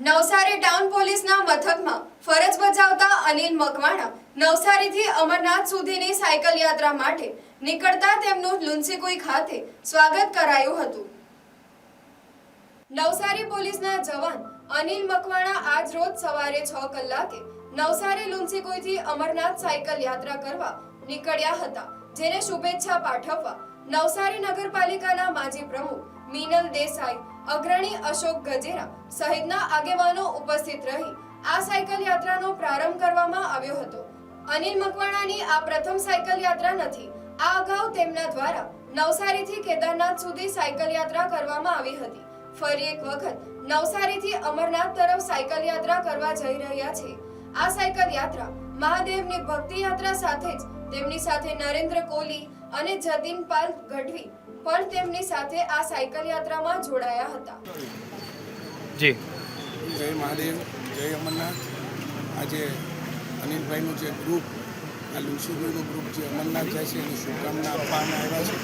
Navsari town પોલીસના મથકમાં ફરજ બજાવતા અનિલ મકવાણા નવસારીથી અમરનાથ સુધીની સાયકલ યાત્રા માટે નીકળતા તેમનું લુન્સીકુઈ ખાતે સ્વાગત કરાયું હતું. નવસારી પોલીસના જવાન અનિલ મકવાણા આજ રોજ સવારે છ કલાકે નવસારી લુન્સીકુઈથી અમરનાથ સાયકલ યાત્રા કરવા નીકળ્યા હતા, જેને શુભેચ્છા પાઠવવા નવસારી નગરપાલિકાના માજી પ્રમુખ મીનલ દેસાઈ, અગ્રણી અશોક ગજેરા સહિતના આગેવાનો ઉપસ્થિત રહી આ સાયકલ યાત્રાનો પ્રારંભ કરવામાં આવ્યો હતો. અનિલ મકવાણાની આ પ્રથમ સાયકલ યાત્રા નથી, આ અગાઉ તેમના દ્વારા નવસારીથી કેદારનાથ સુધી સાયકલ યાત્રા કરવામાં આવી હતી. ફરી એક વખત નવસારીથી અમરનાથ તરફ સાયકલ યાત્રા કરવા જઈ રહ્યા છે. આ સાયકલ યાત્રા મહાદેવની ભક્તિ યાત્રા સાથે જ તેમની સાથે નરેન્દ્ર કોહલી અને જતીન પાલ ગઢવી પણ તેમની સાથે આ સાયકલ યાત્રામાં જોડાયા હતા. જી. જય મહાદેવ જય અમરનાથ. આજે અનિલભાઈનું જે ગ્રુપ આ લુસીભાઈનું ગ્રુપ જે અમરનાથ જાય છે એની શુભકામના આપવાના આવ્યા છે.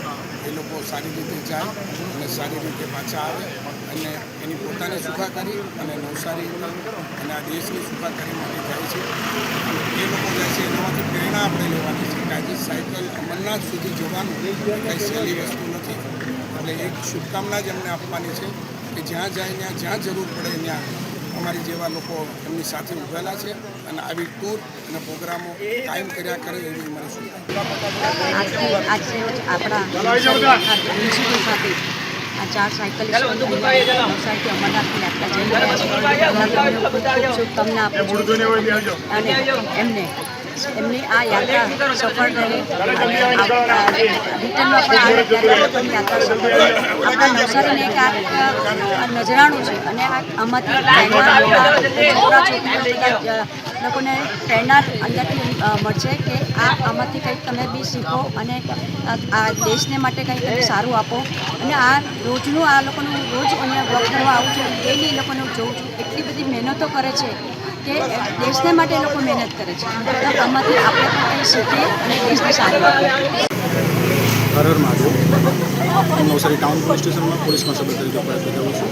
એ લોકો સારી રીતે જાય અને સારી રીતે પાછા આવે અને એની પોતાને સુખાકારી અને નવસારી અને આ દેશની સુખાકારી માટે જાય છે. એ લોકો જાય છે એનામાંથી પ્રેરણા આપણે લેવાની છે કે આજે સાયકલ અમરનાથ સુધી જવાનું કંઈ સહેલી વસ્તુ નથી. એટલે એક શુભકામના જ એમને આપવાની છે કે જ્યાં જાય ત્યાં જ્યાં જરૂર પડે ત્યાં અમારી જેવા લોકો એમની સાથે ઉભેલા છે અને આવી ટૂર અને પ્રોગ્રામો કાયમ કર્યા કરે એવી મારી શુભકામના આપણા સાથે આ ચાર સાયકલિસ્ટો નવસારીથી અમરનાથની યાત્રા જઈ રહ્યા છે. એમાં તેમને ખૂબ ખૂબ શુભકામના આપું અને એમને એમની આ યાત્રા સફળ રહે. રિટર્નમાં પણ આપણા નવસારીને એક આ નજરાણું છે. અને આમાંથી છોકરા છોકરીઓ લોકોને પ્રેરણા અંદરથી મળશે કે આ આમાંથી કંઈક તમે બી શીખો અને આ આ દેશને માટે કંઈક તમે સારું આપો. અને આ રોજનું આ લોકોનું રોજ અહીંયા વર્ક કરવા આવું છું. ડેલી એ લોકોને જોઉં છું. એટલી બધી મહેનતો કરે છે કે દેશને માટે લોકો મહેનત કરે છે. આમાંથી આપણે શીખીએ અને દેશને સારું હર હર હું નવસારી ટાઉન પોલીસ સ્ટેશનમાં પોલીસ કોન્સ્ટેબલ તરીકે ફરજ બજાવું છું.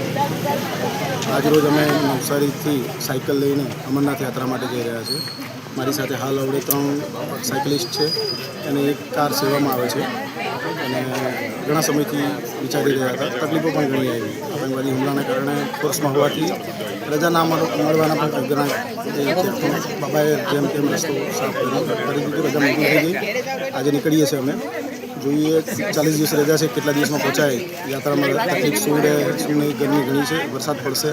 આજરોજ અમે નવસારીથી સાયકલ લઈને અમરનાથ યાત્રા માટે જઈ રહ્યા છીએ. મારી સાથે હાલ અવડે ત્રણ સાયકલિસ્ટ છે અને એક કાર સેવામાં આવે છે. અને ઘણા સમયથી વિચારી રહ્યા હતા. તકલીફો પણ ઘણી આવી. આતંકવાદી હુમલાના કારણે ફોર્સમાં હોવાથી રજા ના મળ- મળવાના પણ ઘણા બાબાએ જેમ તેમ રસ્તો સાફ કર્યો. કરી દીધું રજા મંજૂર થઈ ગઈ. આજે નીકળીએ છીએ અમે. જોઈએ ચાલીસ દિવસ રજા છે, કેટલા દિવસમાં પહોંચાય. યાત્રામાં તકલીફ શું રહે, શું નહીં, ગરમી ઘણી છે, વરસાદ પડશે.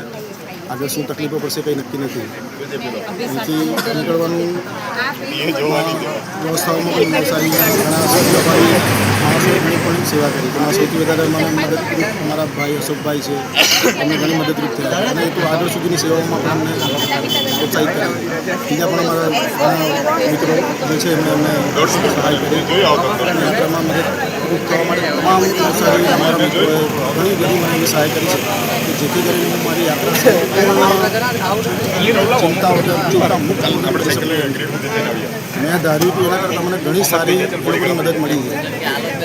આગળ શું તકલીફો પડશે કંઈ નક્કી નથી. અહીંથી નીકળવાનું વ્યવસ્થાઓમાં પણ સારી ઘણા સભ્યોભાઈ ઘણી પણ સેવા કરી. તેમાં સૌથી વધારે મને મદદરૂપ અમારા ભાઈ અશોકભાઈ છે. એમને ઘણી મદદરૂપ થયા. અને એ તો આગળ સુધીની સેવાઓમાં પણ અમને પ્રોત્સાહિત કર્યા. બીજા પણ અમારા ઘણા મિત્રો જે છે એમને અમને સહાય કરી. અને યાત્રામાં મદદરૂપ થવા માટે તમામ સારી અમારા મિત્રોએ ઘણી ઘણી મને સહાય કરી છે કે જેથી કરીને હું મારી યાત્રા સંપૂર્ણ ચિંતા મુક્ત આપણે મેં ધાર્યું હતું એના કરતાં મને ઘણી સારી એ ઘણી મદદ મળી છે.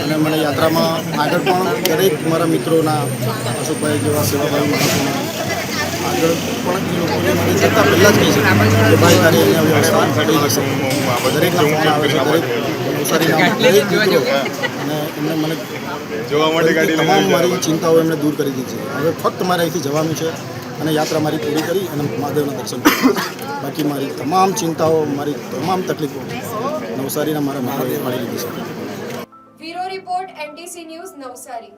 અને મને યાત્રામાં આગળ પણ દરેક મારા મિત્રોના અશોકભાઈ જેવા સેવાભાઈ માણસોના આગળ પણ લોકોની મદદ કરતાં પહેલાં જ કહી છે કે ભાઈ તારી અહીંયા વ્યવસ્થા થઈ જશે દરેકના ફોન આવે છે દરેક દરેક મિત્રો. અને એમને મને જોવા માટે તમામ મારી ચિંતાઓ એમણે દૂર કરી દીધી છે. હવે ફક્ત મારે અહીંથી જવાનું છે અને યાત્રા મારી પૂરી કરી અને મહાદેવના દર્શન કરી. બાકી મારી તમામ ચિંતાઓ મારી તમામ તકલીફો નવસારીના મારા મહાદેવ મળી લીધી છે. não, News,